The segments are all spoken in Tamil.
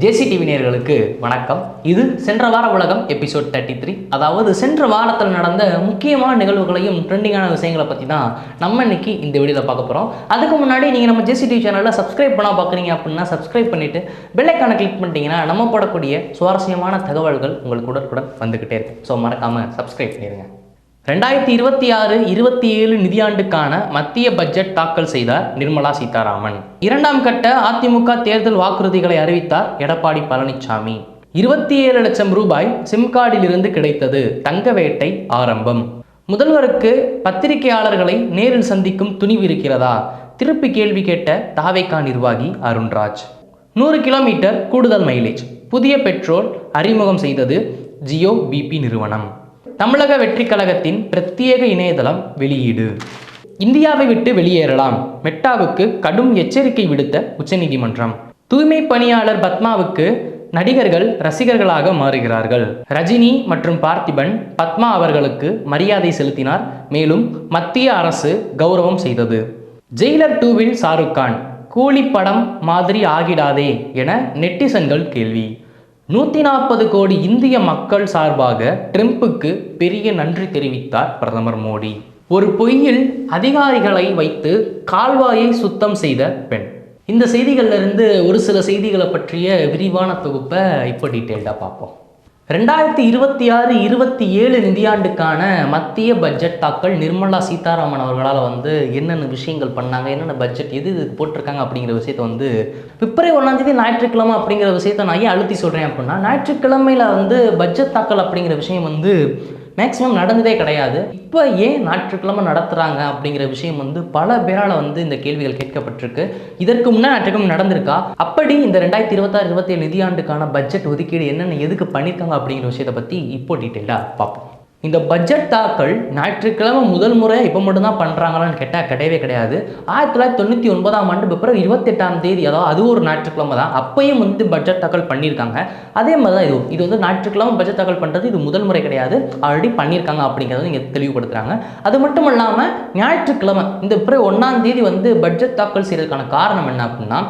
ஜேசி டிவி வணக்கம். இது சென்ற வார உலகம் எபிசோட் தேர்ட்டி த்ரீ அதாவது சென்ற வாரத்தில் நடந்த முக்கியமான நிகழ்வுகளையும் ட்ரெண்டிங்கான விஷயங்களை பற்றி தான் நம்ம இன்னைக்கு இந்த வீடியோவில் பார்க்க போகிறோம் அதுக்கு முன்னாடி நீங்கள் நம்ம ஜேசி டிவி சேனலில் சப்ஸ்கிரைப் பண்ணால் பார்க்குறீங்க அப்படின்னா சப்ஸ்கிரைப் பண்ணிவிட்டு பெல்லைக்கான கிளிக் பண்ணிட்டீங்கன்னா நம்ம போடக்கூடிய சுவாரஸ்யமான தகவல்கள் உங்களுக்கு உடனுக்குடன் வந்துக்கிட்டே இருக்கும். ஸோ மறக்காமல் சப்ஸ்கிரைப் பண்ணிடுங்க ரெண்டாயிரத்தி இருபத்தி ஆறு இருபத்தி ஏழு நிதியாண்டுக்கான மத்திய பட்ஜெட் தாக்கல் செய்தார் நிர்மலா சீதாராமன். இரண்டாம் கட்ட அதிமுக தேர்தல் வாக்குறுதிகளை அறிவித்தார் எடப்பாடி பழனிசாமி இருபத்தி ஏழு லட்சம் ரூபாய் சிம் கார்டிலிருந்து கிடைத்தது தங்க வேட்டை ஆரம்பம். முதல்வருக்கு பத்திரிகையாளர்களை நேரில் சந்திக்கும் துணிவு இருக்கிறதா? திருப்பி கேள்வி கேட்ட தாவேகா நிர்வாகி அருண்ராஜ். நூறு கிலோமீட்டர் கூடுதல் மைலேஜ். புதிய பெட்ரோல் அறிமுகம் செய்தது ஜியோ பிபி நிறுவனம். தமிழக வெற்றிக் கழகத்தின் பிரத்யேக இணையதளம் வெளியீடு. இந்தியாவை விட்டு வெளியேறலாம். மெட்டாவுக்கு கடும் எச்சரிக்கை விடுத்த உச்சநீதிமன்றம். தூய்மை பணியாளர் பத்மாவுக்கு நடிகர்கள் ரசிகர்களாக மாறுகிறார்கள். ரஜினி மற்றும் பார்த்திபன் பத்மா அவர்களுக்கு மரியாதை செலுத்தினார். மேலும் மத்திய அரசு கௌரவம் செய்தது. ஜெயிலர் டூவில் ஷாருக் கான் கூலி படம் மாதிரி ஆகிடாதே என நெட்டிசன்கள் கேள்வி. நூற்றி நாற்பது கோடி இந்திய மக்கள் சார்பாக ட்ரம்ப்புக்கு பெரிய நன்றி தெரிவித்தார் பிரதமர் மோடி. ஒரு பொய்யில் அதிகாரிகளை வைத்து கால்வாயை சுத்தம் செய்த பெண். இந்த செய்திகள்லிருந்து ஒரு சில செய்திகளை பற்றிய விரிவான தொகுப்பை இப்போ டீட்டெயில்டாக பார்ப்போம். ரெண்டாயிரத்தி இருபத்தி ஆறு இருபத்தி ஏழு நிதியாண்டுக்கான மத்திய பட்ஜெட் தாக்கல் நிர்மலா சீதாராமன் அவர்களால் வந்து என்னென்ன விஷயங்கள் பண்ணாங்க என்னென்ன பட்ஜெட் எது இதுக்கு போட்டிருக்காங்க அப்படிங்கிற விஷயத்த வந்து பிப்ரவரி ஒன்றாந்தேதி ஞாயிற்றுக்கிழமை அப்படிங்கிற விஷயத்த நான் ஏன் அழுத்தி சொல்கிறேன் அப்படின்னா ஞாயிற்றுக்கிழமையில் வந்து பட்ஜெட் தாக்கல் அப்படிங்கிற விஷயம் வந்து மேக்ஸிமம் நடந்ததே கிடையாது. இப்போ ஏன் ஞாயிற்றுக்கிழமை நடத்துகிறாங்க அப்படிங்கிற விஷயம் வந்து பல பேரால் வந்து இந்த கேள்விகள் கேட்கப்பட்டிருக்கு. இதற்கு முன்னே ஞாயிற்றுக்கிழமை நடந்திருக்கா? அப்படி இந்த ரெண்டாயிரத்தி இருபத்தாறு இருபத்தேழு நிதியாண்டுக்கான பட்ஜெட் ஒதுக்கீடு என்னென்ன எதுக்கு பண்ணியிருக்காங்க அப்படிங்கிற விஷயத்தை பற்றி இப்போ டீட்டெயிலாக பார்ப்போம். இந்த பட்ஜெட் தாக்கல் ஞாயிற்றுக்கிழமை முதல் முறையாக இப்போ மட்டும்தான் பண்ணுறாங்களான்னு கேட்டால் கிடையவே கிடையாது. ஆயிரத்தி தொள்ளாயிரத்தி தொண்ணூற்றி ஒன்பதாம் ஆண்டு பிப்ரவரி இருபத்தெட்டாம் தேதி அதாவது அது ஒரு ஞாயிற்றுக்கிழமை தான். அப்பையும் வந்து பட்ஜெட் தாக்கல் பண்ணியிருக்காங்க. அதே மாதிரி தான் இது. இது வந்து ஞாயிற்றுக்கிழமை பட்ஜெட் தாக்கல் பண்ணுறது இது முதல் முறை கிடையாது. ஆல்ரெடி பண்ணியிருக்காங்க அப்படிங்கிறத நீங்கள் தெளிவுபடுத்துகிறாங்க அது மட்டும் இல்லாமல் ஞாயிற்றுக்கிழமை இந்த பிப்ரவரி ஒன்றாம் தேதி வந்து பட்ஜெட் தாக்கல் செய்யறதுக்கான காரணம் என்ன அப்படின்னா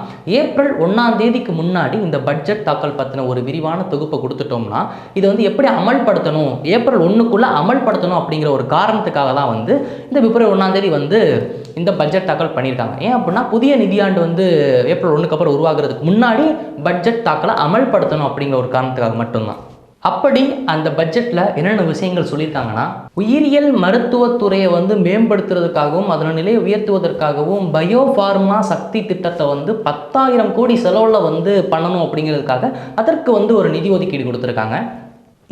ஏப்ரல் ஒன்றாம் தேதிக்கு முன்னாடி இந்த பட்ஜெட் தாக்கல் பற்றின ஒரு விரிவான தொகுப்பை கொடுத்துட்டோம்னா இதை வந்து எப்படி அமல்படுத்தணும்? ஏப்ரல் ஒன்றுக்கு ஒன்றுக்குள்ளே அமல்படுத்தணும் அப்படிங்கிற ஒரு காரணத்துக்காக தான் வந்து இந்த பிப்ரவரி ஒன்றாந்தேதி வந்து இந்த பட்ஜெட் தாக்கல் பண்ணியிருக்காங்க. ஏன் அப்படின்னா புதிய நிதியாண்டு வந்து ஏப்ரல் ஒன்றுக்கு அப்புறம் உருவாகிறதுக்கு முன்னாடி பட்ஜெட் தாக்கலை அமல்படுத்தணும் அப்படிங்கிற ஒரு காரணத்துக்காக மட்டும்தான். அப்படி அந்த பட்ஜெட்டில் என்னென்ன விஷயங்கள் சொல்லியிருக்காங்கன்னா உயிரியல் மருத்துவத்துறையை வந்து மேம்படுத்துறதுக்காகவும் அதன் நிலையை உயர்த்துவதற்காகவும் பயோ ஃபார்மா சக்தி திட்டத்தை வந்து பத்தாயிரம் கோடி செலவில் வந்து பண்ணணும் அப்படிங்கிறதுக்காக அதற்கு வந்து ஒரு நிதி ஒதுக்கீடு கொடுத்துருக்காங்க.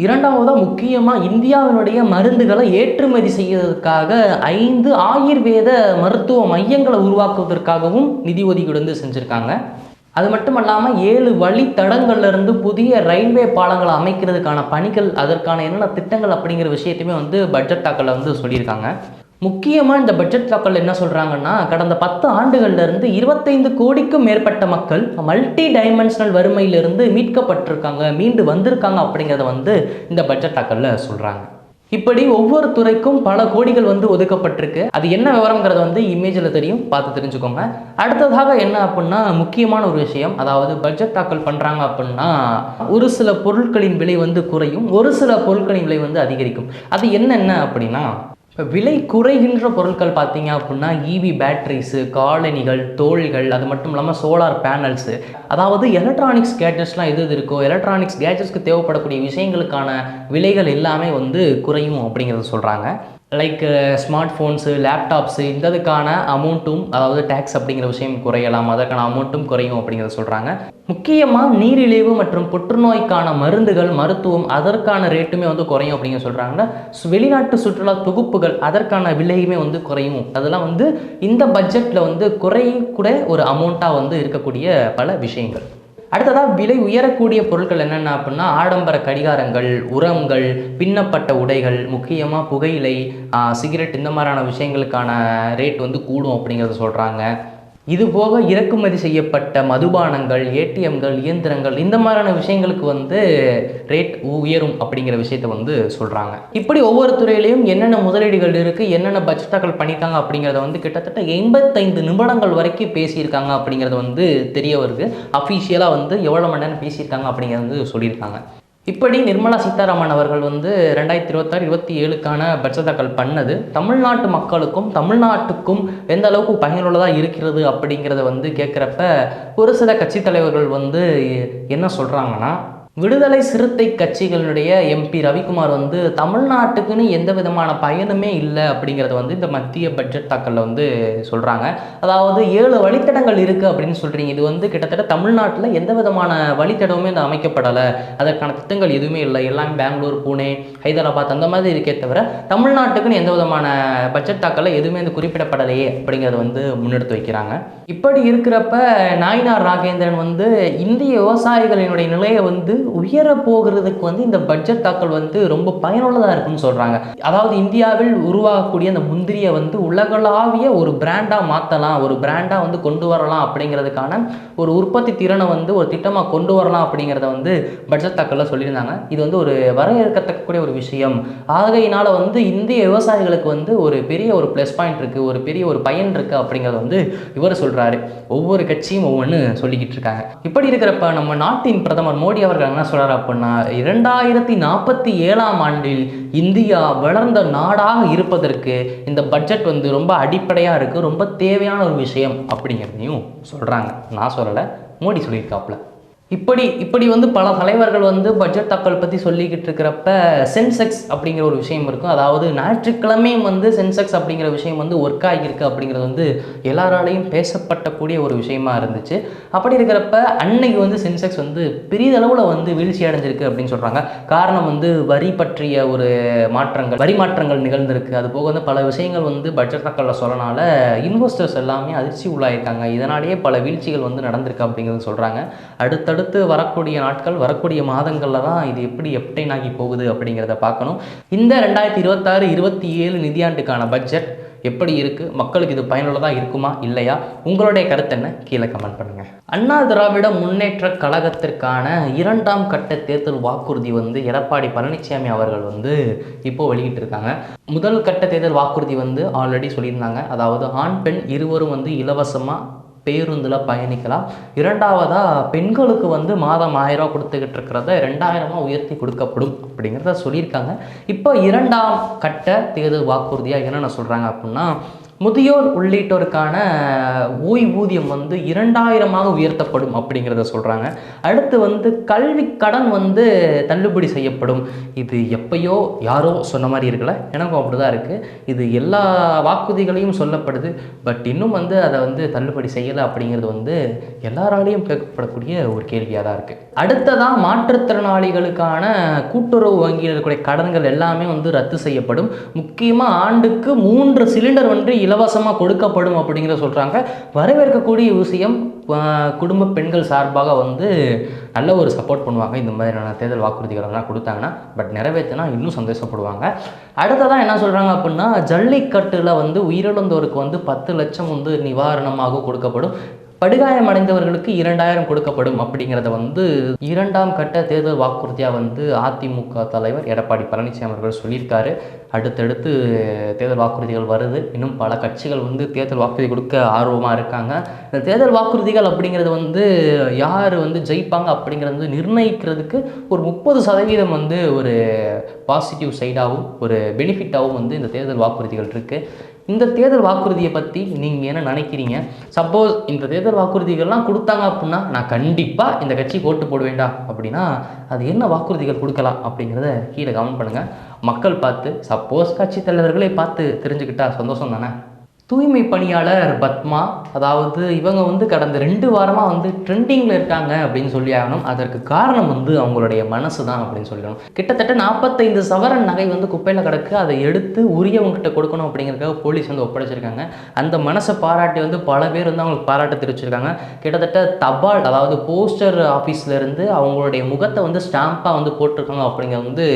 இரண்டாவதாக முக்கியமாக இந்தியாவினுடைய மருந்துகளை ஏற்றுமதி செய்வதற்காக ஐந்து ஆயுர்வேத மருத்துவ மையங்களை உருவாக்குவதற்காகவும் நிதி ஒதுக்கீடு வந்து செஞ்சுருக்காங்க. அது மட்டும் இல்லாமல் ஏழு வழித்தடங்கள்லேருந்து புதிய ரயில்வே பாலங்களை அமைக்கிறதுக்கான பணிகள் அதற்கான என்னென்ன திட்டங்கள் அப்படிங்கிற விஷயத்தையுமே வந்து பட்ஜெட் தாக்கலில் வந்து சொல்லியிருக்காங்க. முக்கியமாக இந்த பட்ஜெட் தாக்கல் என்ன சொல்கிறாங்கன்னா கடந்த பத்து ஆண்டுகள்லேருந்து இருபத்தைந்து கோடிக்கும் மேற்பட்ட மக்கள் மல்டி டைமென்ஷனல் வறுமையிலிருந்து மீட்கப்பட்டிருக்காங்க மீண்டு வந்திருக்காங்க அப்படிங்கிறத வந்து இந்த பட்ஜெட் தாக்கலில் சொல்கிறாங்க இப்படி ஒவ்வொரு துறைக்கும் பல கோடிகள் வந்து ஒதுக்கப்பட்டிருக்கு. அது என்ன விவரங்கிறது வந்து இமேஜில் தெரியும். பார்த்து தெரிஞ்சுக்கோங்க. அடுத்ததாக என்ன அப்படின்னா முக்கியமான ஒரு விஷயம். அதாவது பட்ஜெட் தாக்கல் பண்ணுறாங்க அப்படின்னா ஒரு சில பொருட்களின் விலை வந்து குறையும். ஒரு சில பொருட்களின் விலை வந்து அதிகரிக்கும். அது என்னென்ன அப்படின்னா இப்போ விலை குறைகின்ற பொருட்கள் பார்த்தீங்க அப்படின்னா இவி பேட்டரிஸு காலணிகள் தோள்கள் அது மட்டும் இல்லாமல் சோலார் பேனல்ஸு அதாவது எலக்ட்ரானிக்ஸ் கேட்ஜெட்ஸ்லாம் எது எது இருக்கோ எலக்ட்ரானிக்ஸ் கேட்ஜெட்ஸ்க்கு தேவைப்படக்கூடிய விஷயங்களுக்கான விலைகள் எல்லாமே வந்து குறையும் அப்படிங்கிறத சொல்கிறாங்க லைக் ஸ்மார்ட் ஃபோன்ஸு லேப்டாப்ஸு இந்த இதுக்கான அமௌண்ட்டும் அதாவது டேக்ஸ் அப்படிங்கிற விஷயம் குறையலாம். அதற்கான அமௌண்ட்டும் குறையும் அப்படிங்கிறத சொல்கிறாங்க முக்கியமாக நீரிழிவு மற்றும் புற்றுநோய்க்கான மருந்துகள் மருத்துவம் அதற்கான ரேட்டுமே வந்து குறையும் அப்படிங்கிற சொல்கிறாங்க வெளிநாட்டு சுற்றுலா தொகுப்புகள் அதற்கான விலையுமே வந்து குறையும். அதெல்லாம் வந்து இந்த பட்ஜெட்டில் வந்து குறையக்கூட ஒரு அமௌண்ட்டாக வந்து இருக்கக்கூடிய பல விஷயங்கள். அடுத்ததாக விலை உயரக்கூடிய பொருட்கள் என்னென்ன அப்படின்னா ஆடம்பர கடிகாரங்கள் உரங்கள் பின்னப்பட்ட உடைகள் முக்கியமாக புகையிலை சிகரெட் இந்த மாதிரியான விஷயங்களுக்கான ரேட் வந்து கூடும் அப்படிங்கிறத சொல்கிறாங்க இது போக இறக்குமதி செய்யப்பட்ட மதுபானங்கள் ஏடிஎம்கள் இயந்திரங்கள் இந்த மாதிரியான விஷயங்களுக்கு வந்து ரேட் உயரும் அப்படிங்கிற விஷயத்தை வந்து சொல்கிறாங்க இப்படி ஒவ்வொரு துறையிலையும் என்னென்ன முதலீடுகள் இருக்குது என்னென்ன பட்ஜெட்டாக்கள் பண்ணியிருக்காங்க அப்படிங்கிறத வந்து கிட்டத்தட்ட எண்பத்தைந்து நிமிடங்கள் வரைக்கும் பேசியிருக்காங்க அப்படிங்கிறது வந்து தெரிய வருது. அஃபீஷியலாக வந்து எவ்வளோ மணி நேரம் பேசியிருக்காங்க அப்படிங்கிறத வந்து சொல்லியிருக்காங்க. இப்படி நிர்மலா சீதாராமன் அவர்கள் வந்து ரெண்டாயிரத்தி இருபத்தாறு இருபத்தி ஏழுக்கான பட்ஜெட் தாக்கல் பண்ணது. தமிழ்நாட்டு மக்களுக்கும் தமிழ்நாட்டுக்கும் எந்த அளவுக்கு பயனுள்ளதாக இருக்கிறது அப்படிங்கிறத வந்து கேட்குறப்ப ஒரு சில கட்சி தலைவர்கள் வந்து என்ன சொல்கிறாங்கன்னா விடுதலை சிறுத்தை கட்சிகளுடைய எம்பி ரவிக்குமார் வந்து தமிழ்நாட்டுக்குன்னு எந்த விதமான பயனுமே இல்லை அப்படிங்கிறத வந்து இந்த மத்திய பட்ஜெட் தாக்கலில் வந்து சொல்கிறாங்க அதாவது ஏழு வழித்தடங்கள் இருக்குது அப்படின்னு சொல்கிறீங்க இது வந்து கிட்டத்தட்ட தமிழ்நாட்டில் எந்த விதமான வழித்தடமுமே இந்த அமைக்கப்படலை. அதற்கான திட்டங்கள் எதுவுமே இல்லை. எல்லாமே பெங்களூர் பூனே ஹைதராபாத் அந்த மாதிரி இருக்கே தவிர தமிழ்நாட்டுக்குன்னு எந்த விதமான பட்ஜெட் தாக்கலில் எதுவுமே இந்த குறிப்பிடப்படலையே அப்படிங்கிறத வந்து முன்னெடுத்து வைக்கிறாங்க. இப்படி இருக்கிறப்ப நாயினார் ராகேந்திரன் வந்து இந்திய விவசாயிகளினுடைய நிலையை வந்து உயர போகிறதுக்கு வந்து இந்த பட்ஜெட் தாக்கல் வந்து ரொம்ப பயனுள்ளதாக இருக்குன்னு சொல்கிறாங்க அதாவது இந்தியாவில் உருவாகக்கூடிய அந்த முந்திரியை வந்து உலகளாவிய ஒரு பிராண்டாக மாற்றலாம் ஒரு பிராண்டாக வந்து கொண்டு வரலாம் அப்படிங்கிறதுக்கான ஒரு உற்பத்தி திறனை வந்து ஒரு திட்டமாக கொண்டு வரலாம் அப்படிங்கிறத வந்து பட்ஜெட் தாக்கலில் சொல்லியிருந்தாங்க. இது வந்து ஒரு வரவேற்கத்தக்கக்கூடிய ஒரு விஷயம். ஆகையினால் வந்து இந்திய விவசாயிகளுக்கு வந்து ஒரு பெரிய ஒரு ப்ளஸ் பாயிண்ட் இருக்குது ஒரு பெரிய ஒரு பயன் இருக்குது அப்படிங்கிறத வந்து இவர் சொல்கிறாரு ஒவ்வொரு கட்சியும் ஒவ்வொன்று சொல்லிக்கிட்டு இருக்காங்க. இப்படி இருக்கிறப்ப நம்ம நாட்டின் பிரதமர் மோடி அவர்கள் என்ன சொல்கிறார் அப்படின்னா இரண்டாயிரத்தி நாற்பத்தி ஏழாம் ஆண்டில் இந்தியா வளர்ந்த நாடாக இருப்பதற்கு இந்த பட்ஜெட் வந்து ரொம்ப அடிப்படையாக இருக்குது ரொம்ப தேவையான ஒரு விஷயம் அப்படிங்கிறதையும் சொல்கிறாங்க நான் சொல்லலை மோடி சொல்லியிருக்காப்புல. இப்படி இப்படி வந்து பல தலைவர்கள் வந்து பட்ஜெட் தாக்கல் பற்றி சொல்லிக்கிட்டு இருக்கிறப்ப சென்செக்ஸ் அப்படிங்கிற ஒரு விஷயம் இருக்கும். அதாவது ஞாயிற்றுக்கிழமையும் வந்து சென்செக்ஸ் அப்படிங்கிற விஷயம் வந்து ஒர்க் ஆகியிருக்கு அப்படிங்கிறது வந்து எல்லாராலையும் பேசப்பட்டக்கூடிய ஒரு விஷயமா இருந்துச்சு. அப்படி இருக்கிறப்ப அன்னைக்கு வந்து சென்செக்ஸ் வந்து பெரிதளவில் வந்து வீழ்ச்சி அடைஞ்சிருக்கு அப்படின்னு சொல்கிறாங்க காரணம் வந்து வரி பற்றிய ஒரு மாற்றங்கள் வரி மாற்றங்கள் நிகழ்ந்திருக்கு. அது போக வந்து பல விஷயங்கள் வந்து பட்ஜெட் தாக்கலில் சொல்லனால இன்வெஸ்டர்ஸ் எல்லாமே அதிர்ச்சி உள்ளாயிருக்காங்க. இதனாலேயே பல வீழ்ச்சிகள் வந்து நடந்திருக்கு அப்படிங்கிறது சொல்கிறாங்க அடுத்த அடுத்தடுத்து வரக்கூடிய நாட்கள் வரக்கூடிய மாதங்களில் தான் இது எப்படி எப்டைன் ஆகி போகுது அப்படிங்கிறத பார்க்கணும். இந்த ரெண்டாயிரத்தி இருபத்தாறு இருபத்தி ஏழு நிதியாண்டுக்கான பட்ஜெட் எப்படி இருக்குது மக்களுக்கு இது பயனுள்ளதாக இருக்குமா? இல்லையா? உங்களுடைய கருத்து என்ன? கீழே கமெண்ட் பண்ணுங்கள் அண்ணா திராவிட முன்னேற்ற கழகத்திற்கான இரண்டாம் கட்ட தேர்தல் வாக்குறுதி வந்து எடப்பாடி பழனிசாமி அவர்கள் வந்து இப்போ வெளியிட்டிருக்காங்க. முதல் கட்ட தேர்தல் வாக்குறுதி வந்து ஆல்ரெடி சொல்லியிருந்தாங்க. அதாவது ஆண் பெண் இருவரும் வந்து இலவசமாக பேருந்தில் பயணிக்கலாம். இரண்டாவதாக பெண்களுக்கு வந்து மாதம் ஆயிரம் கொடுத்துக்கிட்டு இருக்கிறத ரெண்டாயிரமா உயர்த்தி கொடுக்கப்படும் அப்படிங்கிறத சொல்லியிருக்காங்க. இப்போ இரண்டாம் கட்ட தேர்தல் வாக்குறுதியாக என்னென்ன சொல்கிறாங்க அப்படின்னா முதியோர் உள்ளிட்டோருக்கான ஓய்வூதியம் வந்து இரண்டாயிரமாக உயர்த்தப்படும் அப்படிங்கிறத சொல்கிறாங்க அடுத்து வந்து கல்வி கடன் வந்து தள்ளுபடி செய்யப்படும். இது எப்பயோ யாரோ சொன்ன மாதிரி இருக்கல. எனக்கும் அப்படி தான் இருக்குது இது எல்லா வாக்குறுதிகளையும் சொல்லப்படுது. பட் இன்னும் வந்து அதை வந்து தள்ளுபடி செய்யலை அப்படிங்கிறது வந்து எல்லாராலையும் கேட்கப்படக்கூடிய ஒரு கேள்வியாக தான் இருக்குது அடுத்ததாக மாற்றுத்திறனாளிகளுக்கான கூட்டுறவு வங்கியில் இருக்கக்கூடிய கடன்கள் எல்லாமே வந்து ரத்து செய்யப்படும். முக்கியமாக ஆண்டுக்கு மூன்று சிலிண்டர் வந்து இலவசமாக கொடுக்கப்படும் அப்படிங்கிறத சொல்கிறாங்க வரவேற்கக்கூடிய விஷயம் குடும்ப பெண்கள் சார்பாக வந்து நல்ல ஒரு சப்போர்ட் பண்ணுவாங்க. இந்த மாதிரியான தேர்தல் வாக்குறுதிகள் எல்லாம் கொடுத்தாங்கன்னா பட் நிறைவேற்றினா இன்னும் சந்தோஷப்படுவாங்க. அடுத்ததான் என்ன சொல்கிறாங்க அப்படின்னா ஜல்லிக்கட்டில் வந்து உயிரிழந்தோருக்கு வந்து பத்து லட்சம் வந்து நிவாரணமாக கொடுக்கப்படும். படுகாயமடைந்தவர்களுக்கு இரண்டாயிரம் கொடுக்கப்படும் அப்படிங்கிறத வந்து இரண்டாம் கட்ட தேர்தல் வாக்குறுதியாக வந்து அதிமுக தலைவர் எடப்பாடி பழனிசாமி அவர்கள் சொல்லியிருக்காரு. அடுத்தடுத்து தேர்தல் வாக்குறுதிகள் வருது. இன்னும் பல கட்சிகள் வந்து தேர்தல் வாக்குறுதி கொடுக்க ஆர்வமாக இருக்காங்க. இந்த தேர்தல் வாக்குறுதிகள் அப்படிங்கிறது வந்து யார் வந்து ஜெயிப்பாங்க அப்படிங்கிறது வந்து நிர்ணயிக்கிறதுக்கு ஒரு முப்பது சதவீதம் வந்து ஒரு பாசிட்டிவ் சைடாகவும் ஒரு பெனிஃபிட்டாகவும் வந்து இந்த தேர்தல் வாக்குறுதிகள் இருக்குது இந்த தேர்தல் வாக்குறுதியை பற்றி நீங்கள் என்ன நினைக்கிறீங்க? சப்போஸ் இந்த தேர்தல் வாக்குறுதிகள்லாம் கொடுத்தாங்க அப்படின்னா நான் கண்டிப்பாக இந்த கட்சிக்கு ஓட்டு போடுவேண்டா அப்படின்னா அது என்ன வாக்குறுதிகள் கொடுக்கலாம் அப்படிங்கிறத கீழே கமெண்ட் பண்ணுங்கள் மக்கள் பார்த்து சப்போஸ் கட்சி தலைவர்களே பார்த்து தெரிஞ்சுக்கிட்டா சந்தோஷம் தானே? தூய்மை பணியாளர் பத்மா அதாவது இவங்க வந்து கடந்த ரெண்டு வாரமாக வந்து ட்ரெண்டிங்கில் இருக்காங்க அப்படின்னு சொல்லி ஆகணும். அதற்கு காரணம் வந்து அவங்களுடைய மனசு தான் அப்படின்னு சொல்லணும் கிட்டத்தட்ட நாற்பத்தைந்து சவரன் நகை வந்து குப்பையில் கிடக்கு. அதை எடுத்து உரியவங்ககிட்ட கொடுக்கணும் அப்படிங்கிறதுக்காக போலீஸ் வந்து ஒப்படைச்சிருக்காங்க. அந்த மனசை பாராட்டி வந்து பல பேர் வந்து அவங்களுக்கு பாராட்டு தெரிவிச்சிருக்காங்க. கிட்டத்தட்ட தபால் அதாவது போஸ்டர் ஆஃபீஸ்லேருந்து அவங்களுடைய முகத்தை வந்து ஸ்டாம்பாக வந்து போட்டிருக்காங்க அப்படிங்கிறது வந்து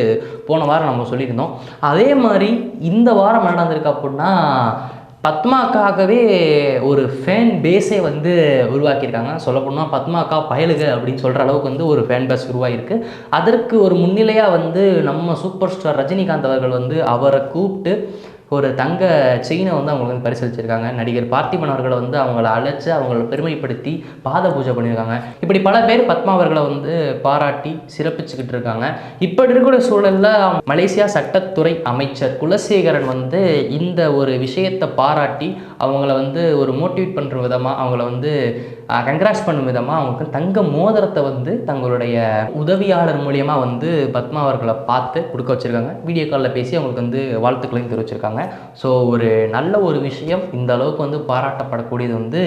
போன வாரம் நம்ம சொல்லியிருந்தோம். அதே மாதிரி இந்த வாரம் என்ன நடந்திருக்கு அப்படின்னா பத்மாக்காகவே ஒரு ஃபேன் பேஸே வந்து உருவாக்கியிருக்காங்க. சொல்லப்போனால் பத்மாக்கா பயலுக அப்படின்னு சொல்கிற அளவுக்கு வந்து ஒரு ஃபேன் பேஸ் உருவாகிருக்கு அதற்கு ஒரு முன்னிலையாக வந்து நம்ம சூப்பர் ஸ்டார் ரஜினிகாந்த் அவர்கள் வந்து அவரை கூப்பிட்டு ஒரு தங்க செயினை வந்து அவங்களுக்கு வந்து பரிசளிச்சிருக்காங்க. நடிகர் பார்த்திபன் அவர்களை வந்து அவங்கள அழைச்சி அவங்கள பெருமைப்படுத்தி பாத பூஜை பண்ணியிருக்காங்க. இப்படி பல பேர் பத்மா அவர்களை வந்து பாராட்டி சிறப்பிச்சுக்கிட்டு இருக்காங்க. இப்படி இருக்கிற சூழலில் மலேசியா சட்டத்துறை அமைச்சர் குலசேகரன் வந்து இந்த ஒரு விஷயத்தை பாராட்டி அவங்கள வந்து ஒரு மோட்டிவேட் பண்ணுற விதமாக அவங்கள வந்து கங்க்ராட்ஸ் பண்ணும் விதமாக அவங்களுக்கு தங்க மோதிரத்தை வந்து தங்களுடைய உதவியாளர் மூலியமாக வந்து பத்மா அவர்களை பார்த்து கொடுக்க வச்சுருக்காங்க. வீடியோ காலில் பேசி அவங்களுக்கு வந்து வாழ்த்துக்களையும் தெரிவிச்சிருக்காங்க. ஸோ ஒரு நல்ல ஒரு விஷயம் இந்த அளவுக்கு வந்து பாராட்டப்படக்கூடியது வந்து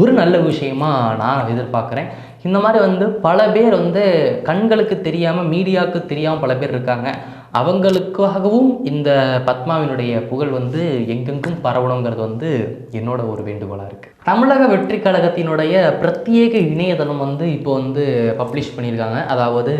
ஒரு நல்ல விஷயமாக நான் எதிர்பார்க்குறேன். இந்த மாதிரி வந்து பல பேர் வந்து கண்களுக்கு தெரியாமல் மீடியாவுக்கு தெரியாமல் பல பேர் இருக்காங்க. அவங்களுக்காகவும் இந்த பத்மாவினுடைய புகழ் வந்து எங்கெங்கும் பரவணுங்கிறது வந்து என்னோட ஒரு வேண்டுகோளாக இருக்குது தமிழக வெற்றி கழகத்தினுடைய பிரத்யேக இணையதளம் வந்து இப்போ வந்து பப்ளிஷ் பண்ணியிருக்காங்க. அதாவது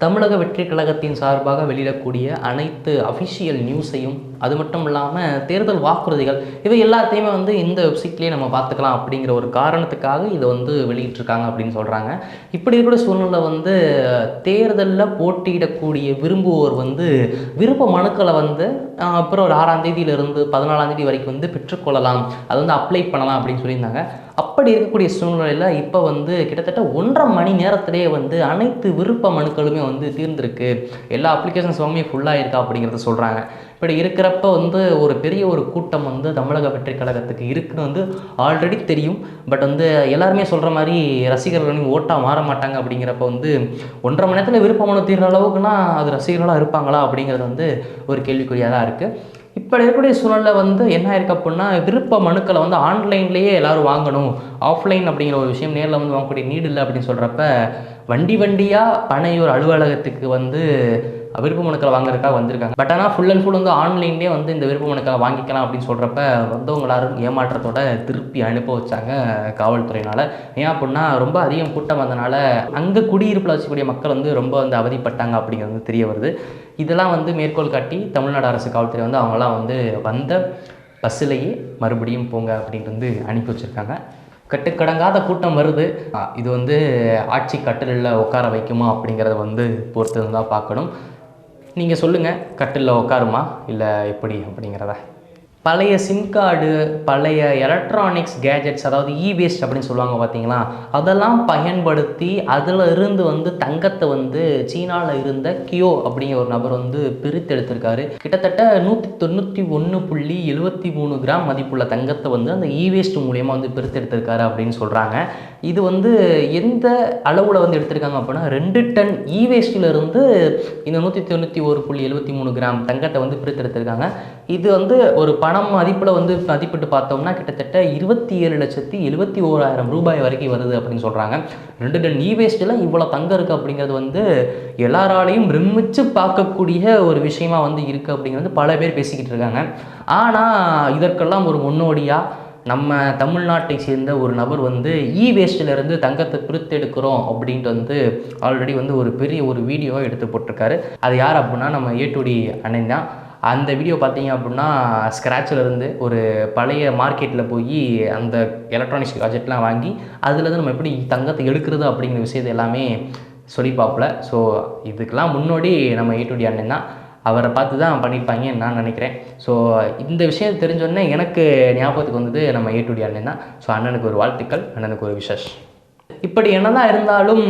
தமிழக வெற்றி கழகத்தின் சார்பாக வெளியிடக்கூடிய அனைத்து அஃபிஷியல் நியூஸையும் அது மட்டும் இல்லாமல் தேர்தல் வாக்குறுதிகள் இவை எல்லாத்தையுமே வந்து இந்த வெப்சைட்லேயே நம்ம பார்த்துக்கலாம் அப்படிங்கிற ஒரு காரணத்துக்காக இதை வந்து வெளியிட்டிருக்காங்க அப்படின்னு சொல்கிறாங்க இப்படி இருக்கிற சூழ்நிலை வந்து தேர்தலில் போட்டியிடக்கூடிய விரும்புவோர் வந்து விருப்ப மனுக்களை வந்து அப்புறம் ஒரு ஆறாம் தேதியிலிருந்து பதினாலாம் தேதி வரைக்கும் வந்து பெற்றுக்கொள்ளலாம். அது வந்து அப்ளை பண்ணலாம் அப்படின்னு சொல்லியிருந்தாங்க. அப்படி இருக்கக்கூடிய சூழ்நிலையில் இப்போ வந்து கிட்டத்தட்ட ஒன்றரை மணி நேரத்திலேயே வந்து அனைத்து விருப்ப மனுக்களுமே வந்து தீர்ந்திருக்கு. எல்லா அப்ளிகேஷன்ஸ் எல்லாமே ஃபுல்லாக இருக்கா அப்படிங்கிறத சொல்கிறாங்க இப்படி இருக்கிறப்ப வந்து ஒரு பெரிய ஒரு கூட்டம் வந்து தமிழக வெற்றி கழகத்துக்கு இருக்குன்னு வந்து ஆல்ரெடி தெரியும். பட் வந்து எல்லாருமே சொல்கிற மாதிரி ரசிகர்கள் ஓட்டாக மாற மாட்டாங்க அப்படிங்கிறப்ப வந்து ஒன்றரை மணி நேரத்தில் விருப்பமான தீர்ற அளவுக்குனா அது ரசிகர்களாக இருப்பாங்களா அப்படிங்கிறது வந்து ஒரு கேள்விக்குறியாக தான் இருக்குது இப்போ இருக்கக்கூடிய சூழலில் வந்து என்ன ஆயிருக்கு அப்படின்னா விருப்ப மனுக்களை வந்து ஆன்லைன்லேயே எல்லாரும் வாங்கணும். ஆஃப்லைன் அப்படிங்கிற ஒரு விஷயம் நேரில் வந்து வாங்கக்கூடிய நீடு இல்லை அப்படின்னு சொல்கிறப்ப வண்டி வண்டியாக பனையூர் அலுவலகத்துக்கு வந்து விருப்ப மனுக்களை வாங்குறதுக்காக வந்திருக்காங்க. பட் ஆனால் ஃபுல் அண்ட் ஃபுல் வந்து ஆன்லைன்லேயே வந்து இந்த விருப்ப மனுக்களை வாங்கிக்கலாம் அப்படின்னு சொல்கிறப்ப வந்தவங்க எல்லாரும் ஏமாற்றத்தோட திருப்பி அனுப்ப வச்சாங்க காவல்துறையினால். ஏன் அப்படின்னா ரொம்ப அதிகம் கூட்டம் வந்தனால அங்கே குடியிருப்பில் வச்சக்கூடிய மக்கள் வந்து ரொம்ப வந்து அவதிப்பட்டாங்க அப்படிங்கிறது தெரிய வருது. இதெல்லாம் வந்து மேற்கோள் காட்டி தமிழ்நாடு அரசு காவல்துறை வந்து அவங்களாம் வந்து வந்த பஸ்ஸிலேயே மறுபடியும் போங்க அப்படின்ட்டு வந்து அனுப்பி வச்சுருக்காங்க. கட்டுக்கடங்காத கூட்டம் வருது. இது வந்து ஆட்சி கட்டிலில் உட்கார வைக்குமா அப்படிங்கிறத வந்து பொறுத்து தான் பார்க்கணும். நீங்கள் சொல்லுங்கள் கட்டிலில் உட்காருமா? இல்லை எப்படி அப்படிங்கிறத. பழைய சிம் கார்டு பழைய எலக்ட்ரானிக்ஸ் கேஜெட்ஸ் அதாவது இ வேஸ்ட் அப்படின்னு சொல்லுவாங்க பார்த்தீங்களா? அதெல்லாம் பயன்படுத்தி அதில் இருந்து வந்து தங்கத்தை வந்து சீனாவில் இருந்த கியோ அப்படிங்கிற ஒரு நபர் வந்து பிரித்தெடுத்திருக்காரு கிட்டத்தட்ட நூற்றி தொண்ணூற்றி ஒன்று புள்ளி எழுபத்தி மூணு கிராம் மதிப்புள்ள தங்கத்தை வந்து அந்த இ வேஸ்ட் மூலியமாக வந்து பிரித்தெடுத்திருக்காரு அப்படின்னு சொல்கிறாங்க இது வந்து எந்த அளவில் வந்து எடுத்திருக்காங்க அப்படின்னா ரெண்டு டன் இ இருந்து இந்த நூற்றி தொண்ணூற்றி ஒரு புள்ளி எழுபத்தி மூணு கிராம் தங்கத்தை வந்து பிரித்தெடுத்திருக்காங்க இது வந்து ஒரு பணம் மதிப்பில் வந்து மதிப்பிட்டு பார்த்தோம்னா கிட்டத்தட்ட இருபத்தி ஏழு லட்சத்தி எழுபத்தி ஓராயிரம் ரூபாய் வரைக்கும் வருது அப்படின்னு சொல்கிறாங்க ரெண்டு டன் இ வேஸ்ட்டில் e இவ்வளோ தங்கம் இருக்குது அப்படிங்கிறது வந்து எல்லாராலையும் பிரமிச்சு பார்க்கக்கூடிய ஒரு விஷயமா வந்து இருக்குது அப்படிங்கிறது பல பேர் பேசிக்கிட்டு இருக்காங்க. ஆனால் இதற்கெல்லாம் ஒரு முன்னோடியாக நம்ம தமிழ்நாட்டை சேர்ந்த ஒரு நபர் வந்து e இ வேஸ்ட்டிலேருந்து தங்கத்தை பிரித்தெடுக்கிறோம் அப்படின்ட்டு வந்து ஆல்ரெடி வந்து ஒரு பெரிய ஒரு வீடியோவை எடுத்து போட்டிருக்காரு. அது யார் அப்படின்னா நம்ம ஏட்டுடி அண்ணன் தான். அந்த வீடியோ பார்த்தீங்க அப்படின்னா ஸ்க்ராட்சிலேருந்து ஒரு பழைய மார்க்கெட்டில் போய் அந்த எலக்ட்ரானிக்ஸ் காஜெட்லாம் வாங்கி அதுலேருந்து நம்ம எப்படி தங்கத்தை எடுக்கிறது அப்படிங்கிற விஷயத்தை எல்லாமே சொல்லி பார்ப்பல ஸோ இதுக்கெல்லாம் முன்னோடி நம்ம ஏட்டுடி அண்ணன் தான். அவரை பார்த்து தான் பண்ணியிருப்பாங்கன்னு நான் நினைக்கிறேன். ஸோ இந்த விஷயம் தெரிஞ்சோடனே எனக்கு ஞாபகத்துக்கு வந்தது நம்ம ஏட்டுடி அண்ணன் தான். ஸோ அண்ணனுக்கு ஒரு வாழ்த்துக்கள் அண்ணனுக்கு ஒரு விஷஸ் இப்படி என்னதான் இருந்தாலும்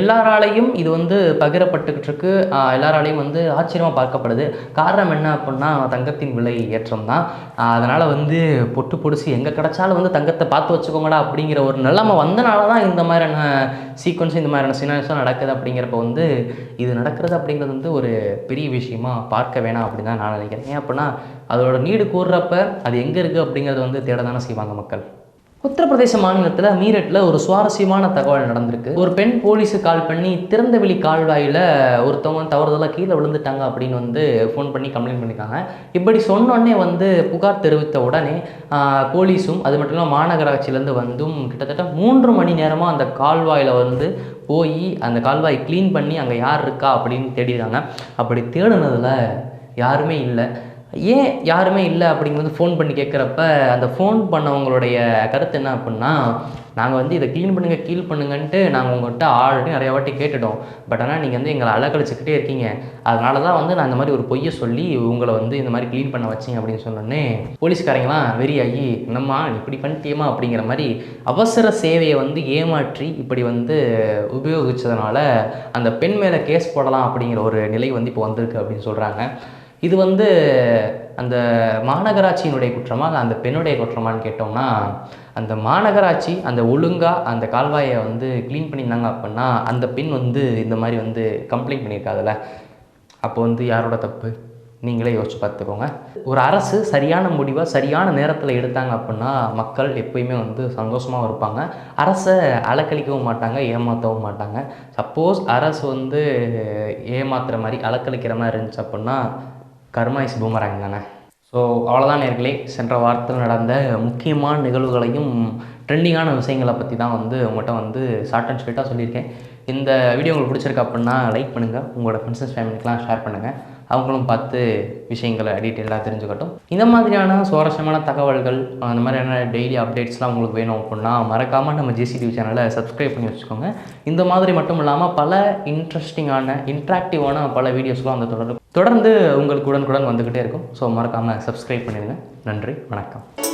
எல்லாராலையும் இது வந்து பகிரப்பட்டுக்கிட்டு இருக்கு எல்லாராலையும் வந்து ஆச்சரியமாக பார்க்கப்படுது. காரணம் என்ன அப்படின்னா தங்கத்தின் விலை ஏற்றம் தான் அதனால் வந்து பொட்டு பொடிச்சு எங்கே கிடைச்சாலும் வந்து தங்கத்தை பார்த்து வச்சுக்கோங்கடா அப்படிங்கிற ஒரு நிலைமை வந்தனால தான் இந்த மாதிரியான சீக்வன்ஸ் இந்த மாதிரியான சினாரிஸ்லாம் நடக்குது அப்படிங்கிறப்ப வந்து இது நடக்கிறது அப்படிங்கிறது வந்து ஒரு பெரிய விஷயமா பார்க்க வேணாம் அப்படின்னு தான் நான் நினைக்கிறேன். ஏன் அப்படின்னா அதோட நீடு கூறுறப்ப அது எங்கே இருக்குது அப்படிங்கிறது வந்து தேட தானே செய்வாங்க மக்கள். உத்தரப்பிரதேச மாநிலத்தில் மீரட்டில் ஒரு சுவாரஸ்யமான தகவல் நடந்திருக்கு. ஒரு பெண் போலீஸுக்கு கால் பண்ணி திறந்தவெளி கால்வாயில் ஒருத்தவங்க தவறுதலாக கீழே விழுந்துட்டாங்க அப்படின்னு வந்து ஃபோன் பண்ணி கம்ப்ளைண்ட் பண்ணியிருக்காங்க இப்படி சொன்னோடனே வந்து புகார் தெரிவித்த உடனே போலீஸும் அது மட்டும் இல்லாமல் மாநகராட்சியிலேருந்து வந்தும் கிட்டத்தட்ட மூன்று மணி நேரமாக அந்த கால்வாயில் வந்து போய் அந்த கால்வாய் க்ளீன் பண்ணி அங்கே யார் இருக்கா அப்படின்னு தேடிடுறாங்க அப்படி தேடினதில் யாருமே இல்லை. ஏன் யாருமே இல்லை அப்படிங்கிறது ஃபோன் பண்ணி கேட்குறப்ப அந்த ஃபோன் பண்ணவங்களுடைய கருத்து என்ன அப்படின்னா நாங்கள் வந்து இதை க்ளீன் பண்ணுங்கள் கீழ் பண்ணுங்கன்ட்டு நாங்கள் உங்கள்கிட்ட ஆல்ரெடி நிறையா வாட்டி கேட்டுட்டோம். பட் ஆனால் நீங்கள் வந்து எங்களை அலக்கழிச்சுக்கிட்டே இருக்கீங்க. அதனால தான் வந்து நான் இந்த மாதிரி ஒரு பொய்யை சொல்லி உங்களை வந்து இந்த மாதிரி க்ளீன் பண்ண வச்சிங்க அப்படின்னு சொன்னோடனே போலீஸ்காரங்களாம் வெறி என்னம்மா இப்படி பண்ணிட்டியமா அப்படிங்கிற மாதிரி அவசர சேவையை வந்து ஏமாற்றி இப்படி வந்து உபயோகித்ததுனால அந்த பெண் மேலே கேஸ் போடலாம் அப்படிங்கிற ஒரு நிலை வந்து இப்போ வந்திருக்கு அப்படின்னு சொல்கிறாங்க இது வந்து அந்த மாநகராட்சியினுடைய குற்றமா? இல்லை அந்த பெண்ணுடைய குற்றமான்னு கேட்டோம்னா அந்த மாநகராட்சி அந்த ஒழுங்காக அந்த கால்வாயை வந்து க்ளீன் பண்ணியிருந்தாங்க அப்படின்னா அந்த பெண் வந்து இந்த மாதிரி வந்து கம்ப்ளைண்ட் பண்ணியிருக்காதுல்ல? அப்போ வந்து யாரோட தப்பு? நீங்களே யோசிச்சு பார்த்துக்கோங்க. ஒரு அரசு சரியான முடிவை சரியான நேரத்தில் எடுத்தாங்க அப்படின்னா மக்கள் எப்பயுமே வந்து சந்தோஷமாக இருப்பாங்க. அரசை அலக்கழிக்கவும் மாட்டாங்க ஏமாற்றவும் மாட்டாங்க. சப்போஸ் அரசு வந்து ஏமாத்துகிற மாதிரி அலக்கழிக்கிற மாதிரி இருந்துச்சு அப்படின்னா கர்மா இஸ் பூமராங் தானே? ஸோ அவ்வளோதான் நேர்களே. சென்ற வாரத்தில் நடந்த முக்கியமான நிகழ்வுகளையும் ட்ரெண்டிங்கான விஷயங்களை பற்றி தான் வந்து உங்கள்கிட்ட வந்து ஷார்ட் அண்ட் ஸ்வீட்டாக சொல்லியிருக்கேன். இந்த வீடியோ உங்களுக்கு பிடிச்சிருக்கு அப்படின்னா லைக் பண்ணுங்கள் உங்களோட ஃப்ரெண்ட்ஸ் ஃபேமிலிக்கெலாம் ஷேர் பண்ணுங்கள் அவங்களும் பார்த்து விஷயங்களை டீட்டெயிலாக தெரிஞ்சுக்கட்டும். இந்த மாதிரியான சுவாரஸ்யமான தகவல்கள் அந்த மாதிரியான டெய்லி அப்டேட்ஸ்லாம் உங்களுக்கு வேணும் அப்படின்னா மறக்காமல் நம்ம ஜேசிடிவி சேனலை சப்ஸ்கிரைப் பண்ணி வச்சுக்கோங்க. இந்த மாதிரி மட்டும் இல்லாமல் பல இன்ட்ரெஸ்டிங்கான இன்ட்ராக்டிவான பல வீடியோஸ்லாம் வந்து தொடர் தொடர்ந்து உங்களுக்கு உடனுக்குடன் வந்துக்கிட்டே இருக்கும். ஸோ மறக்காமல் சப்ஸ்கிரைப் பண்ணிடுங்க. நன்றி வணக்கம்.